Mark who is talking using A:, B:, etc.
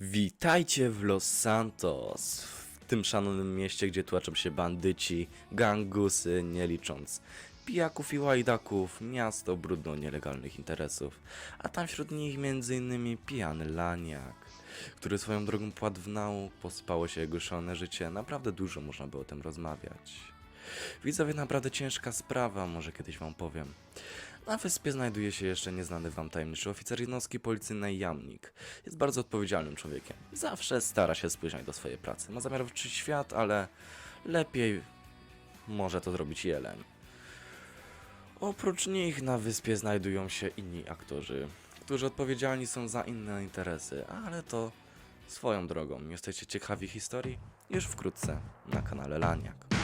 A: Witajcie w Los Santos, w tym szanownym mieście, gdzie tłaczą się bandyci, gangusy, nie licząc pijaków i łajdaków, miasto brudno nielegalnych interesów, a tam wśród nich m.in. pijany laniak, który swoją drogą płat w nauk, posypało się jego szalone życie, naprawdę dużo można by o tym rozmawiać. Widzowie, naprawdę ciężka sprawa, może kiedyś wam powiem. Na wyspie znajduje się jeszcze nieznany wam tajemniczy oficer jednostki policyjnej Jamnik. Jest bardzo odpowiedzialnym człowiekiem. Zawsze stara się spóźniać do swojej pracy. Ma zamiar wyczuć świat, ale lepiej może to zrobić jeleń. Oprócz nich na wyspie znajdują się inni aktorzy, którzy odpowiedzialni są za inne interesy, ale to swoją drogą. Jesteście ciekawi historii? Już wkrótce na kanale Laniak.